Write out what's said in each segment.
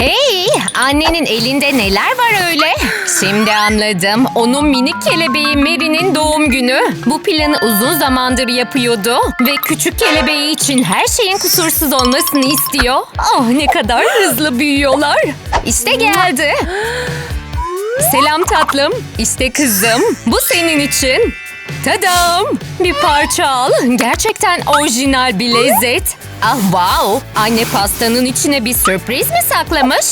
Hey, annenin elinde neler var öyle? Şimdi anladım. Onun minik kelebeği Mary'nin doğum günü. Bu planı uzun zamandır yapıyordu. Ve küçük kelebeği için her şeyin kusursuz olmasını istiyor. Ah ne kadar hızlı büyüyorlar. İşte geldi. Selam tatlım. İşte kızım. Bu senin için. Tadam! Bir parça al. Gerçekten orijinal bir lezzet. Ah wow! Anne pastanın içine bir sürpriz mi saklamış?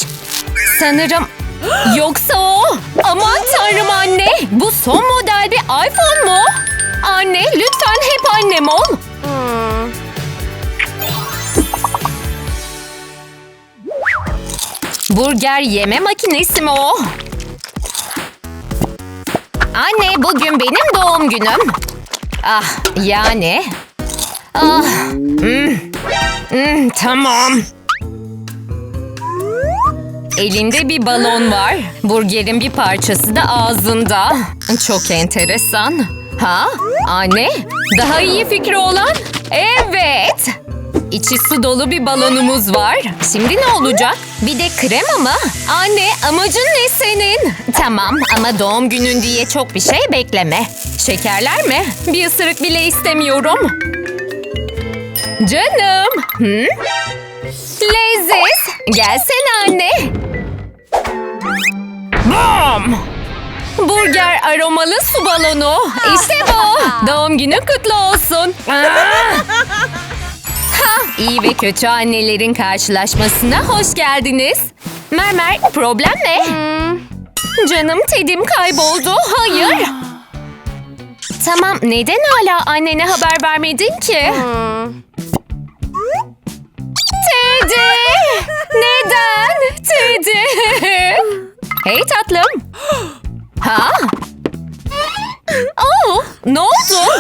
Sanırım... Yoksa o? Aman tanrım anne! Bu son model bir iPhone mu? Anne lütfen hep annem ol. Burger yeme makinesi mi o? Anne bugün benim doğum günüm. Ah yani. Ah. hmm, hmm, tamam. Elinde bir balon var. Burgerin bir parçası da ağzında. Çok enteresan. Ha? Anne? Daha iyi fikri olan? Evet. İçi su dolu bir balonumuz var. Şimdi ne olacak? Bir de krema mı? Anne amacın ne senin? Tamam ama doğum günün diye çok bir şey bekleme. Şekerler mi? Bir ısırık bile istemiyorum. Canım. Hı? Leziz. Gelsene anne. Bam! Burger aromalı su balonu. İşte bu. Doğum günün kutlu olsun. Ha, iyi ve kötü annelerin karşılaşmasına hoş geldiniz. Mermer, problem ne? Canım Ted'im kayboldu. Hayır. Tamam, neden hala annene haber vermedin ki? Teddy! Neden? Teddy! hey tatlım. Ha? Oh, ne oldu?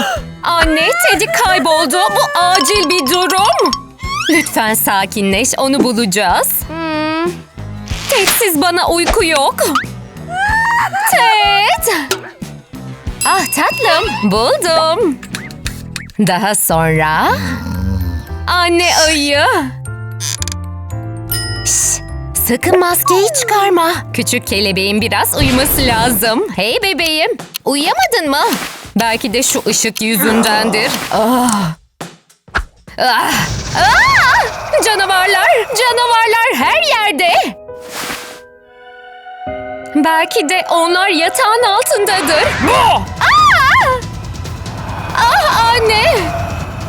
Anne, Teddy kayboldu. Bu acil bir durum. Lütfen sakinleş, onu bulacağız. Ted'siz bana uyku yok. Ted! Ah tatlım, buldum. Daha sonra... Anne ayı. Şş, sakın maskeyi çıkarma. Küçük kelebeğin biraz uyuması lazım. Hey bebeğim, uyuyamadın mı? Belki de şu ışık yüzündendir. Ah. Ah. Ah! Canavarlar, canavarlar her yerde. Belki de onlar yatağın altındadır. Ah! Ah anne!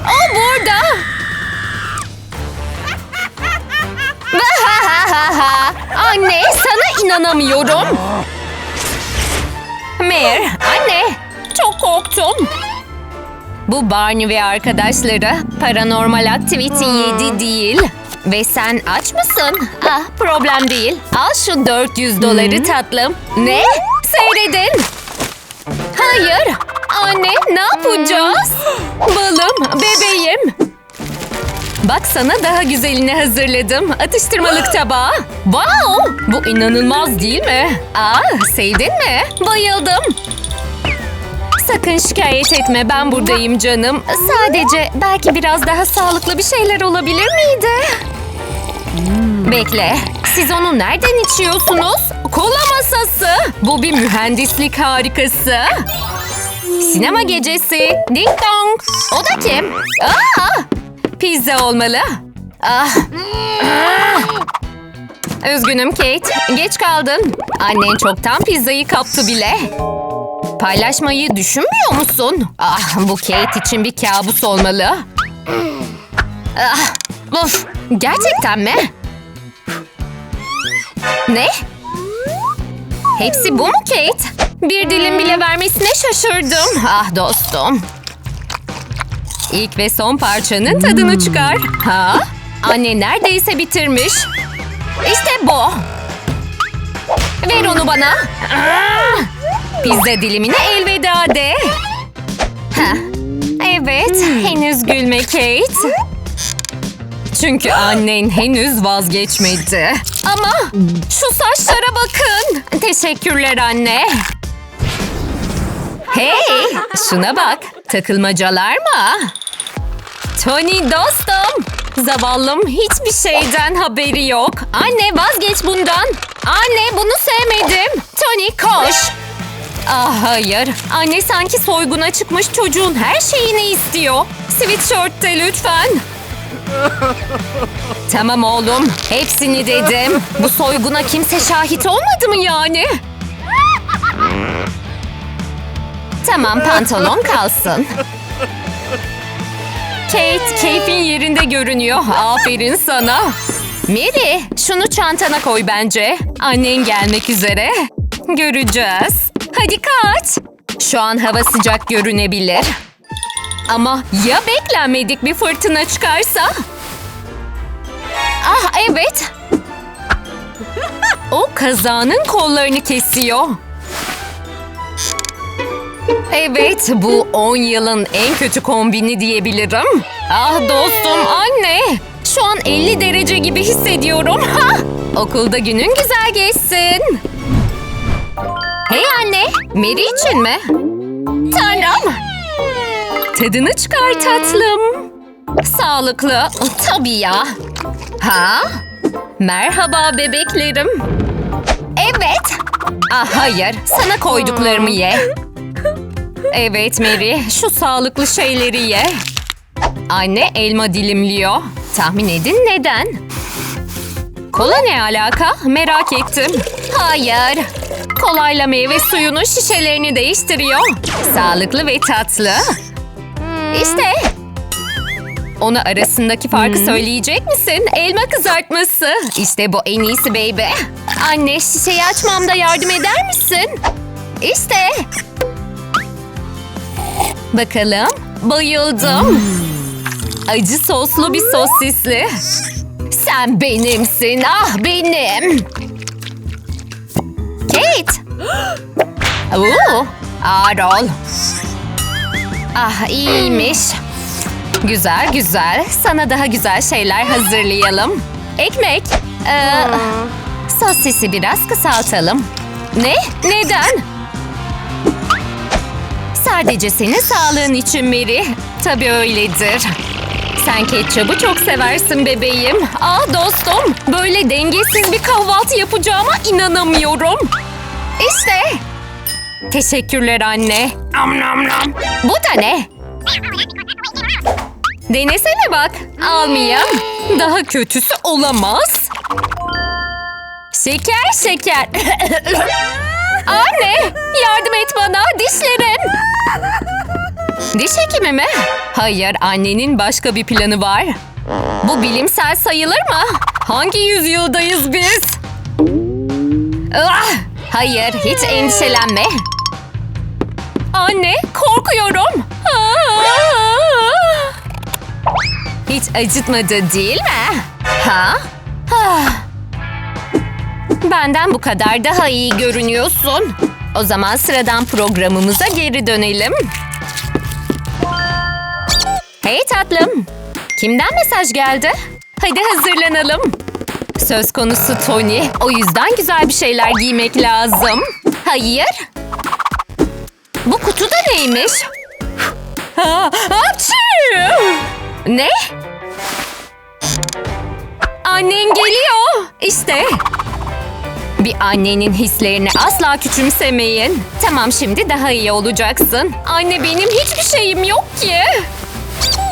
O burada. Anne sana inanamıyorum. Mer, anne çok korktum. Bu Barney ve arkadaşları Paranormal Activity 7 değil. Ve sen aç mısın? Ah problem değil. Al şu 400 doları tatlım. Ne? Seyredin. Hayır. Anne ne yapacağız? Balım, bebeğim. Bak sana daha güzelini hazırladım. Atıştırmalık tabağı. Wow! Bu inanılmaz değil mi? Aa, sevdin mi? Bayıldım. Sakın şikayet etme ben buradayım canım. Sadece belki biraz daha sağlıklı bir şeyler olabilir miydi? Bekle. Siz onu nereden içiyorsunuz? Kola masası. Bu bir mühendislik harikası. Sinema gecesi. Ding dong. O da kim? Aa! Pizza olmalı. Ah. Ah. Üzgünüm Kate. Geç kaldın. Annen çoktan pizzayı kaptı bile. Paylaşmayı düşünmüyor musun? Ah, bu Kate için bir kabus olmalı. Ah, of, gerçekten mi? Ne? Hepsi bu mu Kate? Bir dilim bile vermesine şaşırdım. Ah dostum. İlk ve son parçanın tadını çıkar. Ha? Anne neredeyse bitirmiş. İşte bu. Ver onu bana. Ah! Pizza dilimine elveda de. Ha. Evet, henüz gülme Kate. Çünkü annen henüz vazgeçmedi. Ama şu saçlara bakın. Teşekkürler anne. Hey, şuna bak. Takılmacalar mı? Tony dostum. Zavallım hiçbir şeyden haberi yok. Anne vazgeç bundan. Anne bunu sevmedim. Tony koş. Ah hayır. Anne sanki soyguna çıkmış çocuğun her şeyini istiyor. Sweatshirt'te lütfen. Tamam oğlum. Hepsini dedim. Bu soyguna kimse şahit olmadı mı yani? Tamam pantolon kalsın. Kate, keyfin yerinde görünüyor. Aferin sana. Mary, şunu çantana koy bence. Annen gelmek üzere. Göreceğiz. Hadi kaç. Şu an hava sıcak görünebilir. Ama ya beklenmedik bir fırtına çıkarsa? Ah evet. O kazanın kollarını kesiyor. Evet, bu 10 yılın en kötü kombini diyebilirim. Ah dostum, anne. Şu an 50 derece gibi hissediyorum. Ha! Okulda günün güzel geçsin. Hey anne, Mary için mi? Tanrım. Tadını çıkar tatlım. Sağlıklı. Tabii ya. Ha? Merhaba bebeklerim. Evet. Ah hayır, sana koyduklarımı ye. Evet Mary, şu sağlıklı şeyleri ye. Anne elma dilimliyor. Tahmin edin neden? Kola ne alaka? Merak ettim. Hayır. Kolayla meyve suyunun şişelerini değiştiriyor. Sağlıklı ve tatlı. İşte. Ona arasındaki farkı söyleyecek misin? Elma kızartması. İşte bu en iyisi baby. Anne şişeyi açmamda yardım eder misin? İşte. Bakalım. Bayıldım. Acı soslu bir sosisli. Sen benimsin. Ah benim. Kate. Oo, ağır ol. Ah iyiymiş. Güzel güzel. Sana daha güzel şeyler hazırlayalım. Ekmek. Ee, sosisi biraz kısaltalım. Ne? Neden? Sadece senin sağlığın için Mary. Tabii öyledir. Sen ketçabı çok seversin bebeğim. Ah dostum, böyle dengesiz bir kahvaltı yapacağıma inanamıyorum. İşte. Teşekkürler anne. Am nam nam. Bu da ne? Denesene bak. Almayayım. Daha kötüsü olamaz. Şeker şeker. Anne yardım et bana dişlerim. Diş hekimi mi? Hayır annenin başka bir planı var. Bu bilimsel sayılır mı? Hangi yüzyıldayız biz? Ah, hayır hiç endişelenme. Anne korkuyorum. Ah! Hiç acıtmadı değil mi? Ha? Benden bu kadar daha iyi görünüyorsun. O zaman sıradan programımıza geri dönelim. Hey tatlım. Kimden mesaj geldi? Hadi hazırlanalım. Söz konusu Tony. O yüzden güzel bir şeyler giymek lazım. Hayır. Bu kutu da neymiş? Ha, hapşi! Ne? Annen geliyor. İşte. Bir annenin hislerini asla küçümsemeyin. Tamam şimdi daha iyi olacaksın. Anne benim hiçbir şeyim yok ki.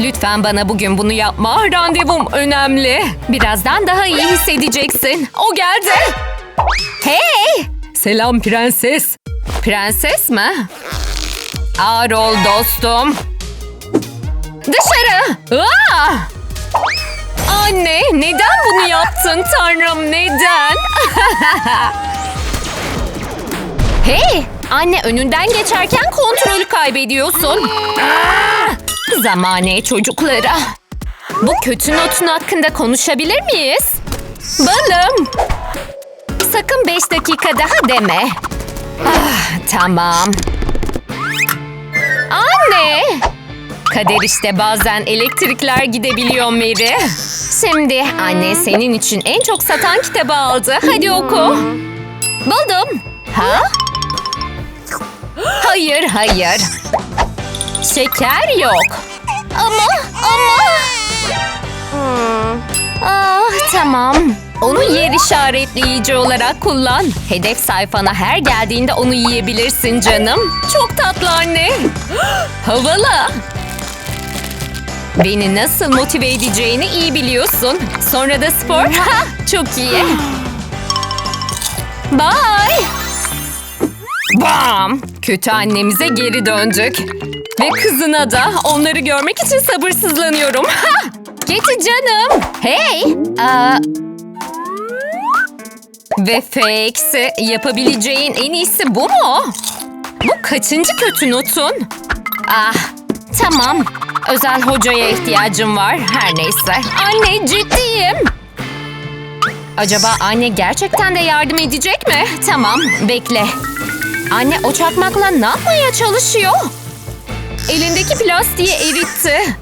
Lütfen bana bugün bunu yapma. Randevum önemli. Birazdan daha iyi hissedeceksin. O geldi. Hey! Selam prenses. Prenses mi? Ağır ol dostum. Dışarı. Aa! Anne neden bunu yaptın tanrım neden? hey anne önünden geçerken kontrolü kaybediyorsun. Aa! Zamane çocuklara. Bu kötü notun hakkında konuşabilir miyiz? Balım. Sakın beş dakika daha deme. Ah, tamam. Anne. Kader işte bazen elektrikler gidebiliyor Mary. Şimdi anne senin için en çok satan kitabı aldı. Hadi oku. Buldum. Ha? Hayır, hayır. Şeker yok. Ama, ama... Ah tamam. Onu yer işaretleyici olarak kullan. Hedef sayfana her geldiğinde onu yiyebilirsin canım. Çok tatlı anne. Havalı. Beni nasıl motive edeceğini iyi biliyorsun. Sonra da spor. Çok iyi. Bye. Bam! Kötü annemize geri döndük. Ve kızına da onları görmek için sabırsızlanıyorum. Ha! Geti canım. Hey! Aa... Ve Fex'i yapabileceğin en iyisi bu mu? Bu kaçıncı kötü notun? Ah, tamam. Özel hocaya ihtiyacım var. Her neyse. Anne ciddiyim. Acaba anne gerçekten de yardım edecek mi? Tamam, bekle. Anne o çakmakla ne yapmaya çalışıyor? Elindeki plastiği eritti.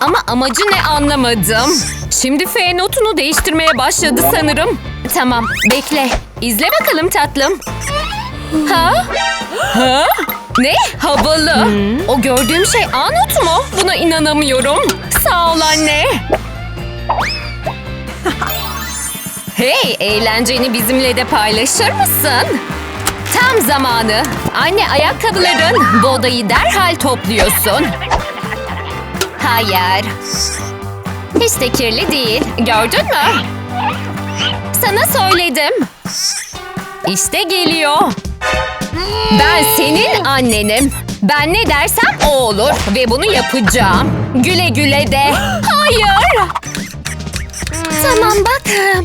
Ama amacı ne anlamadım. Şimdi F notunu değiştirmeye başladı sanırım. Tamam, bekle. İzle bakalım tatlım. Ha? Ha? Ne? Havalı. O gördüğüm şey A notu mu? Buna inanamıyorum. Sağ ol anne. Hey, eğlenceni bizimle de paylaşır mısın? Tam zamanı. Anne ayakkabıların. Bu odayı derhal topluyorsun. Hayır. Hiç de kirli değil. Gördün mü? Sana söyledim. İşte geliyor. Ben senin annenim. Ben ne dersem o olur ve bunu yapacağım. Güle güle de. Hayır. Tamam bak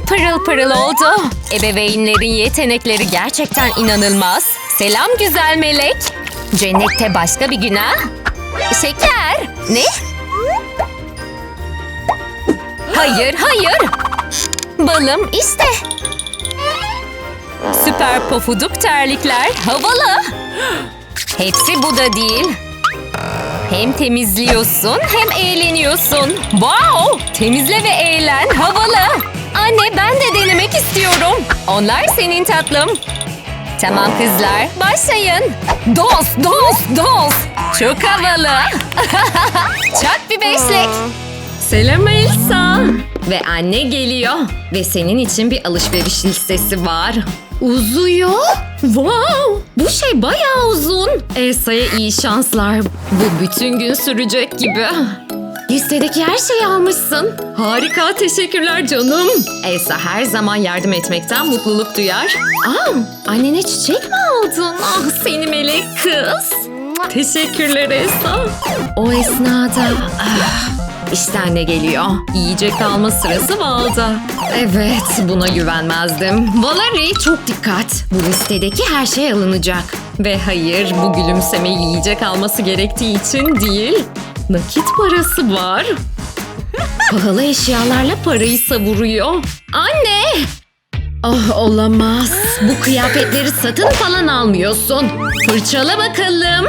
pırıl pırıl oldu. Ebeveynlerin yetenekleri gerçekten inanılmaz. Selam güzel melek. Cennette başka bir günah. Şeker. Ne? Hayır hayır. Balım işte. Süper pofuduk terlikler. Havalı. Hepsi bu da değil. Hem temizliyorsun hem eğleniyorsun. Wow! Temizle ve eğlen. Havalı. Anne ben de denemek istiyorum. Onlar senin tatlım. Tamam kızlar başlayın. Dos dos dos. Çok havalı. Çak bir beşlik. Selam Elsa. Ve anne geliyor. Ve senin için bir alışveriş listesi var. Uzuyor. Wow! Bu şey bayağı uzun. Elsa'ya iyi şanslar. Bu bütün gün sürecek gibi. Listedeki her şeyi almışsın. Harika, teşekkürler canım. Elsa her zaman yardım etmekten mutluluk duyar. Aa, annene çiçek mi aldın? Ah seni melek kız. Teşekkürler Elsa. O esnada... Ah, işte anne geliyor. Yiyecek alma sırası Val'da. Evet, buna güvenmezdim. Valerie çok dikkat. Bu listedeki her şey alınacak. Ve hayır, bu gülümseme yiyecek alması gerektiği için değil. Nakit parası var. Pahalı eşyalarla parayı savuruyor. Anne! Ah olamaz. Bu kıyafetleri satın falan almıyorsun. Fırçala bakalım.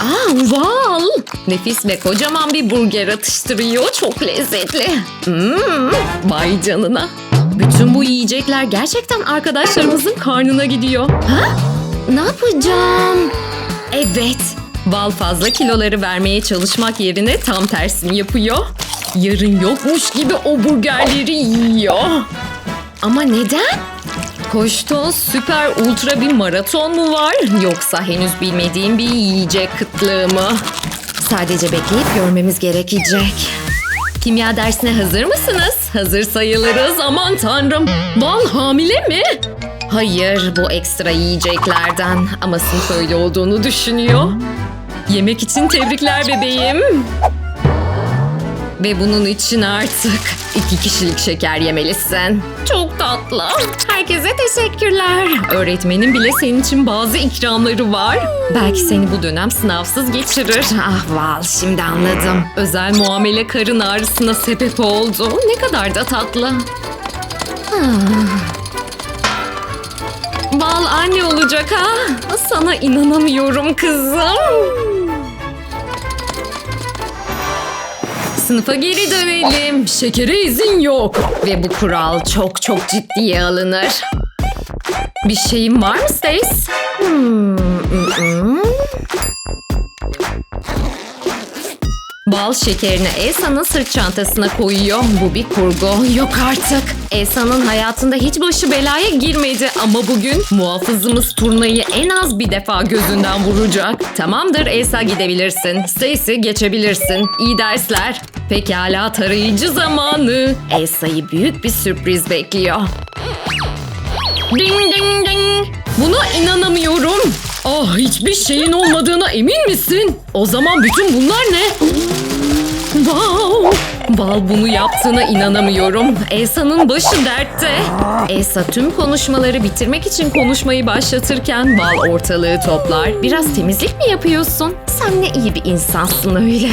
Aa, wow! Nefis ve kocaman bir burger atıştırıyor. Çok lezzetli. Hmm, vay canına. Bütün bu yiyecekler gerçekten arkadaşlarımızın karnına gidiyor. Ha? Ne yapacağım? Evet. Bal fazla kiloları vermeye çalışmak yerine tam tersini yapıyor. Yarın yokmuş gibi o burgerleri yiyor. Ama neden? Koştu süper ultra bir maraton mu var? Yoksa henüz bilmediğim bir yiyecek kıtlığı mı? Sadece bekleyip görmemiz gerekecek. Kimya dersine hazır mısınız? Hazır sayılırız aman tanrım. Bal hamile mi? Hayır bu ekstra yiyeceklerden ama sınıf öyle olduğunu düşünüyor. Yemek için tebrikler bebeğim. Ve bunun için artık iki kişilik şeker yemelisin. Çok tatlı. Herkese teşekkürler. Öğretmenin bile senin için bazı ikramları var. Belki seni bu dönem sınavsız geçirir. Ah Val şimdi anladım. Özel muamele karın ağrısına sebep oldu. Ne kadar da tatlı. Ah. Val anne olacak ha. Sana inanamıyorum kızım. Sınıfa geri dönelim. Şekere izin yok. Ve bu kural çok çok ciddiye alınır. Bir şeyin var mı Stace? Hmm, mm, mm. Bal şekerini Elsa'nın sırt çantasına koyuyor. Bu bir kurgu. Yok artık. Elsa'nın hayatında hiç başı belaya girmedi ama bugün muhafızımız turnayı en az bir defa gözünden vuracak. Tamamdır Elsa gidebilirsin. Stacy geçebilirsin. İyi dersler. Pekala tarayıcı zamanı. Elsa'yı büyük bir sürpriz bekliyor. Ding ding ding. Buna inanamıyorum. Ah hiçbir şeyin olmadığına emin misin? O zaman bütün bunlar ne? Wow! Val bunu yaptığına inanamıyorum. Elsa'nın başı dertte. Elsa tüm konuşmaları bitirmek için konuşmayı başlatırken Val ortalığı toplar. Biraz temizlik mi yapıyorsun? Sen ne iyi bir insansın öyle.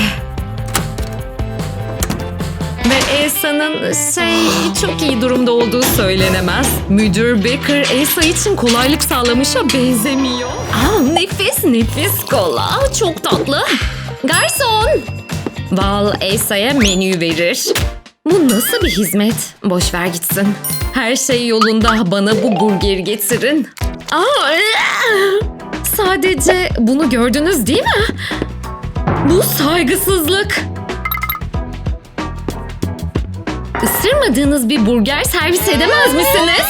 Ve Elsa'nın şey çok iyi durumda olduğu söylenemez. Müdür Baker Elsa için kolaylık sağlamışa benzemiyor. Aa, nefis nefis kola. Çok tatlı. Garson. Val Elsa'ya menü verir. Bu nasıl bir hizmet? Boş ver gitsin. Her şey yolunda bana bu burgeri getirin. Aa, sadece bunu gördünüz değil mi? Bu saygısızlık. Isırmadığınız bir burger servis edemez misiniz?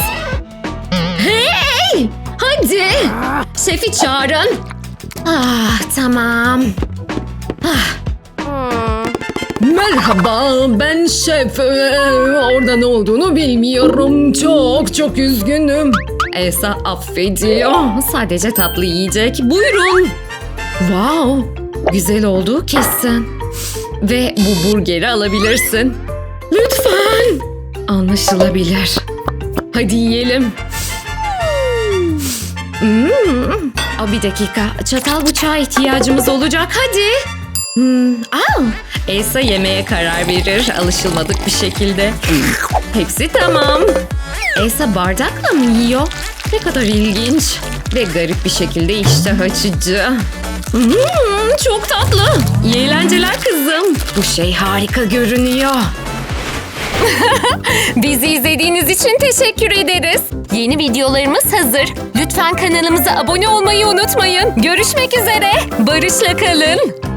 Hey! Hadi! Şefi çağırın. Ah tamam. Ah. Merhaba ben şef. Orada ne olduğunu bilmiyorum. Çok çok üzgünüm. Elsa affediyor. Sadece tatlı yiyecek. Buyurun. Wow. Güzel oldu kesin. Ve bu burgeri alabilirsin. Lütfen. Anlaşılabilir. Hadi yiyelim. Hmm. Aa, bir dakika. Çatal bıçağa ihtiyacımız olacak. Hadi. Hmm. Aa, Elsa yemeğe karar verir. Alışılmadık bir şekilde. Hepsi tamam. Elsa bardakla mı yiyor? Ne kadar ilginç. Ve garip bir şekilde iştah açıcı. Hmm, çok tatlı. İyi eğlenceler kızım. Bu şey harika görünüyor. Bizi izlediğiniz için teşekkür ederiz. Yeni videolarımız hazır. Lütfen kanalımıza abone olmayı unutmayın. Görüşmek üzere. Barışla kalın.